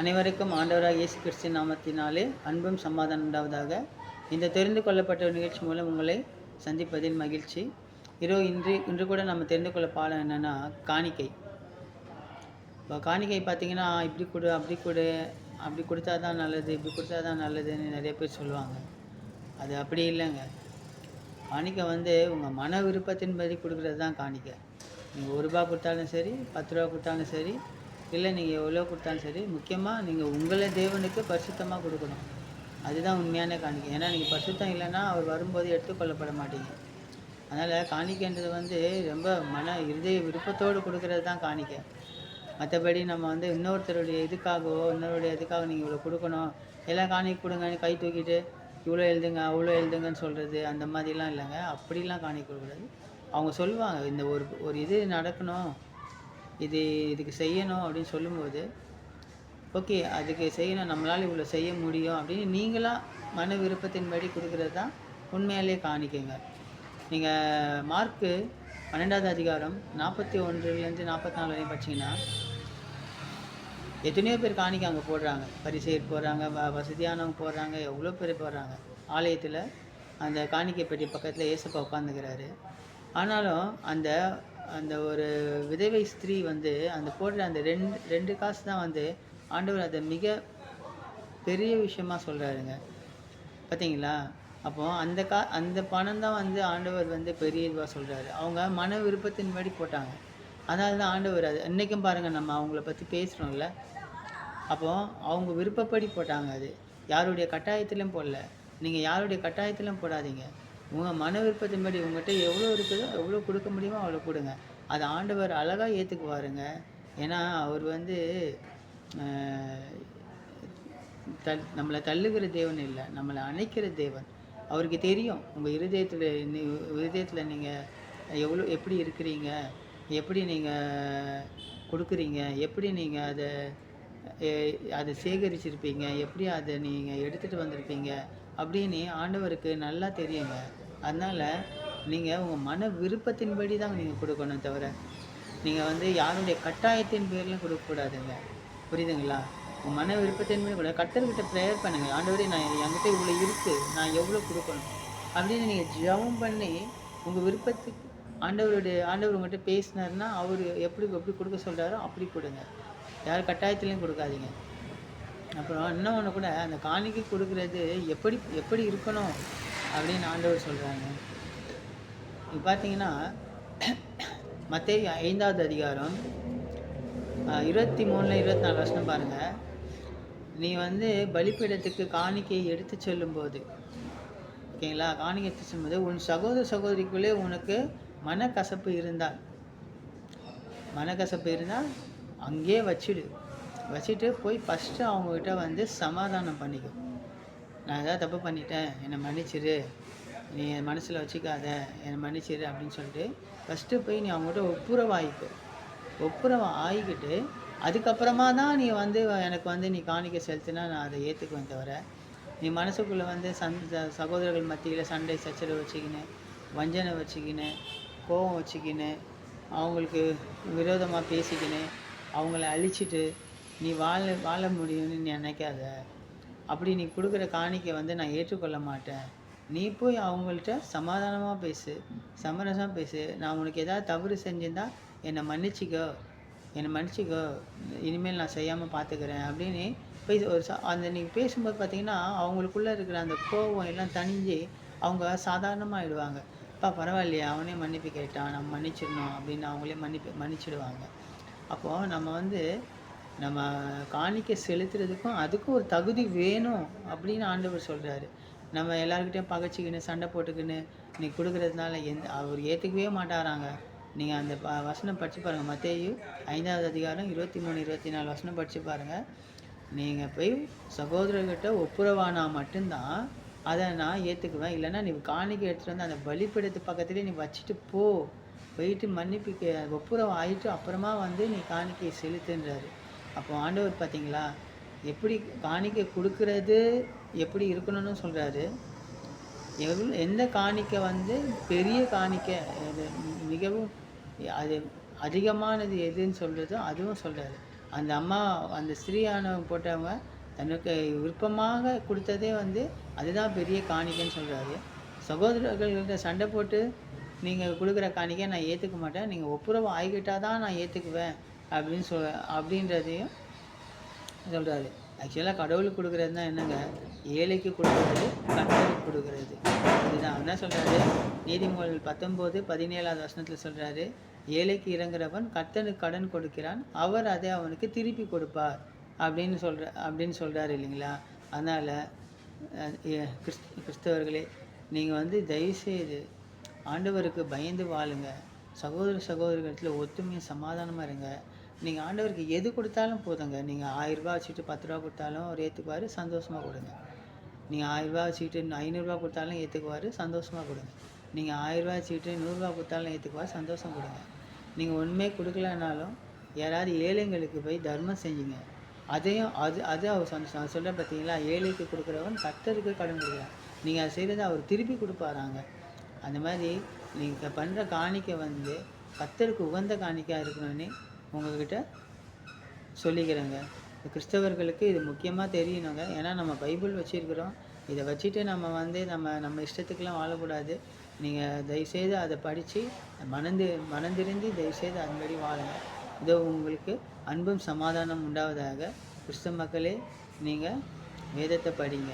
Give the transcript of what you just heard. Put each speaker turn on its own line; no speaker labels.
அனைவருக்கும் ஆண்டவராக இயேசு கிறிஸ்தின் நாமத்தினாலே அன்பும் சமாதானம் உண்டாவதாக. இந்த தெரிந்து கொள்ளப்பட்ட நிகழ்ச்சி மூலம் உங்களை சந்திப்பதில் மகிழ்ச்சி. இரோ இன்று இன்று கூட நம்ம தெரிந்து கொள்ள பாடம் என்னென்னா காணிக்கை. இப்போ காணிக்கை பார்த்தீங்கன்னா இப்படி கொடு அப்படி கொடு அப்படி கொடுத்தா தான் நல்லது இப்படி கொடுத்தா தான் நல்லதுன்னு நிறைய பேர் சொல்லுவாங்க. அது அப்படி இல்லைங்க. காணிக்கை வந்து உங்கள் மன விருப்பத்தின்படி கொடுக்குறது தான் காணிக்கை. நீங்கள் ஒரு ரூபா கொடுத்தாலும் சரி பத்து ரூபா கொடுத்தாலும் சரி இல்லை நீங்கள் எவ்வளோ கொடுத்தாலும் சரி முக்கியமாக நீங்கள் உங்களை தேவனுக்கு பரிசுத்தமாக கொடுக்கணும். அதுதான் உண்மையான காணிக்கை. ஏன்னா நீங்கள் பரிசுத்தம் இல்லைன்னா அவர் வரும்போது எடுத்துக்கொள்ளப்பட மாட்டீங்க. அதனால் காணிக்கைன்றது வந்து ரொம்ப மன இருதய விருப்பத்தோடு கொடுக்கறது தான் காணிக்கை. மற்றபடி நம்ம வந்து இன்னொருத்தருடைய இதுக்காகவோ இன்னொருடைய இதுக்காக நீங்கள் இவ்வளோ கொடுக்கணும். எல்லாம் காணிக்கை கொடுங்கன்னு கை தூக்கிட்டு இவ்வளோ எழுதுங்க அவ்வளோ எழுதுங்கன்னு சொல்கிறது அந்த மாதிரிலாம் இல்லைங்க. அப்படிலாம் காணிக்கை கொடுக்கறது அவங்க சொல்லுவாங்க இந்த ஒரு ஒரு இது நடக்கணும். இது இதுக்கு செய்யணும் அப்படின்னு சொல்லும்போது ஓகே அதுக்கு செய்யணும் நம்மளால் இவ்வளோ செய்ய முடியும் அப்படின்னு நீங்களாக மன விருப்பத்தின்படி கொடுக்குறது தான் உண்மையாலே காணிக்கங்க. நீங்கள் மார்க்கு பன்னெண்டாவது அதிகாரம் நாற்பத்தி ஒன்றுலேருந்து நாற்பத்தி நாலு வரையும் படிச்சீங்கன்னா எத்தனையோ பேர் காணிக்கை அங்கே போடுறாங்க. பரிசெயர் போடுறாங்க வ வசதியானவங்க போடுறாங்க எவ்வளோ பேர் போடுறாங்க. ஆலயத்தில் அந்த காணிக்கை பெட்டி பக்கத்தில் ஏசப்பா உட்காந்துக்கிறாரு ஆனாலும் அந்த அந்த ஒரு விதவை ஸ்திரீ வந்து அந்த போடுற அந்த ரெண்டு ரெண்டு காசு தான் வந்து ஆண்டவர் அதை மிக பெரிய விஷயமா சொல்கிறாருங்க பார்த்தீங்களா அப்போ அந்த கா அந்த பணம் தான் வந்து ஆண்டவர் வந்து பெரிய இதுவாக சொல்கிறாரு அவங்க மன விருப்பத்தின் படி போட்டாங்க. அதனால தான் ஆண்டவர் அது இன்றைக்கும் பாருங்கள் நம்ம அவங்கள பற்றி பேசுகிறோம்ல அப்போ அவங்க விருப்பப்படி போட்டாங்க அது. யாருடைய கட்டாயத்திலும் போடல. நீங்கள் யாருடைய கட்டாயத்திலும் போடாதீங்க. உங்கள் மன விருப்பத்தின்படி உங்கள்கிட்ட எவ்வளோ இருக்குதோ எவ்வளோ கொடுக்க முடியுமோ அவ்வளோ கொடுங்க. அது ஆண்டவர் அழகாக ஏற்றுக்குவாருங்க ஏன்னா அவர் வந்து த நம்மளை தள்ளுகிற தேவன் இல்லை. நம்மளை அணைக்கிற தேவன். அவருக்கு தெரியும் உங்கள் இருதயத்தில் இருதயத்தில் நீங்கள் எவ்வளோ எப்படி இருக்கிறீங்க? எப்படி நீங்கள் கொடுக்குறீங்க? எப்படி நீங்கள் அதை அதை சேகரிச்சிருப்பீங்க? எப்படி அதை நீங்கள் எடுத்துகிட்டு வந்திருப்பீங்க? அப்படின்னு ஆண்டவருக்கு நல்லா தெரியுங்க. அதனால் நீங்கள் உங்கள் மன விருப்பத்தின்படி தான் நீங்கள் கொடுக்கணும் தவிர நீங்கள் வந்து யாருடைய கட்டாயத்தின் பேர்லையும் கொடுக்கக்கூடாதுங்க. புரியுதுங்களா? உங்கள் மன விருப்பத்தின்படி கூட கட்டர்கிட்ட ப்ரேயர் பண்ணுங்கள் ஆண்டவரே நான் என்கிட்ட இவ்வளோ இருக்குது நான் எவ்வளோ கொடுக்கணும்? அப்படின்னு நீங்கள் ஜெபம் பண்ணி உங்கள் விருப்பத்துக்கு ஆண்டவருடைய ஆண்டவர் உங்கள்கிட்ட பேசினாருன்னா அவர் எப்படி எப்படி கொடுக்க சொல்கிறாரோ அப்படி கொடுங்க. யார் கட்டாயத்துலேயும் கொடுக்காதீங்க. அப்புறம் இன்னும் ஒன்று கூட அந்த காணிக்கை கொடுக்குறது எப்படி எப்படி இருக்கணும்? அப்படின்னு ஆண்டவர் சொல்கிறாங்க இப்போ பார்த்தீங்கன்னா மற்ற ஐந்தாவது அதிகாரம் இருபத்தி மூணில் இருபத்தி நாலு வருஷம் பாருங்கள் நீ வந்து பலிப்பீடத்துக்கு காணிக்கையை எடுத்து செல்லும்போது ஓகேங்களா? காணிக்கை எடுத்து செல்லும்போது உன் சகோதர சகோதரிக்குள்ளே உனக்கு மனக்கசப்பு இருந்தால் மனக்கசப்பு இருந்தால் அங்கேயே வச்சுடு. வச்சுட்டு போய் ஃபஸ்ட்டு அவங்கக்கிட்ட வந்து சமாதானம் பண்ணிக்கும் நான் ஏதாவது தப்பு பண்ணிட்டேன் என்னை மன்னிச்சிரு. நீ என் மனசில் வச்சுக்காத என்னை மன்னிச்சிரு அப்படின்னு சொல்லிட்டு ஃபஸ்ட்டு போய் நீ அவங்ககிட்ட ஒப்புரவாயிப்பு. ஒப்புரவு ஆகிக்கிட்டு அதுக்கப்புறமா தான் நீ வந்து எனக்கு வந்து நீ காணிக்க செலுத்தினா நான் அதை ஏற்றுக்குவேன் தவிர நீ மனசுக்குள்ளே வந்து சந் சகோதரர்கள் மத்தியில் சண்டை சச்சரவு வச்சுக்கின்னு வஞ்சனை வச்சுக்கின்னு கோபம் வச்சுக்கின்னு அவங்களுக்கு விரோதமாக பேசிக்கின்னு அவங்கள அழிச்சிட்டு நீ வாழ வாழ முடியும்னு நீ நினைக்காத. அப்படி நீ கொடுக்குற காணிக்கை வந்து நான் ஏற்றுக்கொள்ள மாட்டேன். நீ போய் அவங்கள்ட்ட சமாதானமாக பேசு சமரசமாக பேசு. நான் உனக்கு ஏதாவது தவறு செஞ்சிருந்தா என்னை மன்னிச்சிக்கோ என்னை மன்னிச்சிக்கோ. இனிமேல் நான் செய்யாமல் பார்த்துக்கிறேன் அப்படின்னு போய் ஒரு அந்த நீங்கள் பேசும்போது பார்த்தீங்கன்னா அவங்களுக்குள்ளே இருக்கிற அந்த கோபம் எல்லாம் தணிஞ்சு அவங்க சாதாரணமாகிடுவாங்க அப்பா பரவாயில்லையே அவனே மன்னிப்பு கேட்டான். நம்ம மன்னிச்சிடணும் அப்படின்னு அவங்களே மன்னிப்பு மன்னிச்சிடுவாங்க. அப்போது நம்ம வந்து நம்ம காணிக்கை செலுத்துறதுக்கும் அதுக்கும் ஒரு தகுதி வேணும் அப்படின்னு ஆண்டவர் சொல்கிறாரு நம்ம எல்லாருக்கிட்டையும் பகைச்சிக்கின்னு சண்டை போட்டுக்கின்னு நீ கொடுக்கறதுனால எந்த அவர் ஏற்றுக்கவே மாட்டாராங்க. நீங்கள் அந்த ப வசனம் படித்து பாருங்கள் மத்தேயு ஐந்தாவது அதிகாரம் இருபத்தி மூணு இருபத்தி நாலு வசனம் படித்து பாருங்கள் நீங்கள் போய் சகோதரர்கிட்ட ஒப்புரவானா மட்டும்தான் அதை நான் ஏற்றுக்குவேன் இல்லைன்னா நீ காணிக்கை எடுத்துகிட்டு வந்து அந்த பலிப்பீடத்து பக்கத்துலேயே நீ வச்சுட்டு போ. போயிட்டு மன்னிப்பு கே ஒப்புரவு ஆயிட்டு அப்புறமா வந்து நீ காணிக்கையை செலுத்துன்றாரு. அப்போ ஆண்டவர் பார்த்தீங்களா? எப்படி காணிக்கை கொடுக்கறது எப்படி இருக்கணும்னு சொல்கிறாரு எவ்வளோ எந்த காணிக்கை வந்து பெரிய காணிக்கை அது மிகவும் அது அதிகமானது எதுன்னு சொல்கிறதோ அதுவும் சொல்கிறாரு அந்த அம்மா அந்த ஸ்திரீயானவங்க போட்டவங்க தனக்கு விருப்பமாக கொடுத்ததே வந்து அதுதான் பெரிய காணிக்கைன்னு சொல்கிறாரு சகோதரர்கள்கிட்ட சண்டை போட்டு நீங்கள் கொடுக்குற காணிக்கை நான் ஏற்றுக்க மாட்டேன். நீங்கள் ஒப்புரவு ஆகிக்கிட்டால் தான் நான் ஏற்றுக்குவேன் அப்படின்னு சொல் அப்படின்றதையும் சொல்கிறாரு ஆக்சுவலாக கடவுளுக்கு கொடுக்குறது தான் என்னங்க? ஏழைக்கு கொடுக்குறது கர்த்தருக்கு கொடுக்குறது. இதுதான். என்ன சொல்கிறாரு நீதிமொழிகள் பத்தொம்போது பதினேழாவது வசனத்தில் சொல்கிறாரு ஏழைக்கு இறங்குறவன் கர்த்தனுக்கு கடன் கொடுக்கிறான் அவர் அதை அவனுக்கு திருப்பி கொடுப்பார். அப்படின்னு சொல்கிற அப்படின்னு சொல்கிறாரு இல்லைங்களா? அதனால் கிறிஸ்த கிறிஸ்தவர்களே நீங்கள் வந்து தயவுசெய்து ஆண்டவருக்கு பயந்து வாழுங்க. சகோதர சகோதரிகளத்தில் ஒத்துமையும் சமாதானமாக இருங்க. நீங்கள் ஆண்டவருக்கு எது கொடுத்தாலும் போதுங்க. நீங்கள் ஆயிரரூபா வச்சுட்டு பத்து ரூபா கொடுத்தாலும் அவர் ஏற்றுக்குவார் சந்தோஷமாக கொடுங்க. நீங்கள் ஆயிரரூபா வச்சுக்கிட்டு ஐநூறுரூவா கொடுத்தாலும் ஏற்றுக்குவார் சந்தோஷமாக கொடுங்க. நீங்கள் ஆயிரரூபா வச்சுக்கிட்டு நூறுரூவா கொடுத்தாலும் ஏற்றுக்குவார் சந்தோஷம் கொடுங்க. நீங்கள் ஒன்றுமே கொடுக்கலனாலும் யாராவது ஏழைங்களுக்கு போய் தர்மம் செஞ்சுங்க. அதையும் அது அது அவர் சொன்ன சொல்ல பார்த்தீங்களா ஏழைக்கு கொடுக்குறவன் கத்தருக்கு கடன் கொடுக்குறான். நீங்கள் அதை செய்கிறத அவர் திருப்பி கொடுப்பாராங்க. அந்த மாதிரி நீங்கள் பண்ணுற காணிக்கை வந்து கத்தருக்கு உகந்த காணிக்கையாக இருக்கணும்னு உங்ககிட்ட சொல்லிக்கிறேங்க. கிறிஸ்தவர்களுக்கு இது முக்கியமாக தெரியணுங்க. ஏன்னா நம்ம பைபிள் வச்சுருக்கிறோம். இதை வச்சுட்டு நம்ம வந்து நம்ம நம்ம இஷ்டத்துக்கெலாம் வாழக்கூடாது. நீங்கள் தயவுசெய்து அதை படித்து மனந்து மனந்திருந்தி தயவுசெய்து அதன்படி வாழுங்க. இதோ உங்களுக்கு அன்பும் சமாதானம் உண்டாவதாக கிறிஸ்தவ மக்களே நீங்கள் வேதத்தை படிங்க.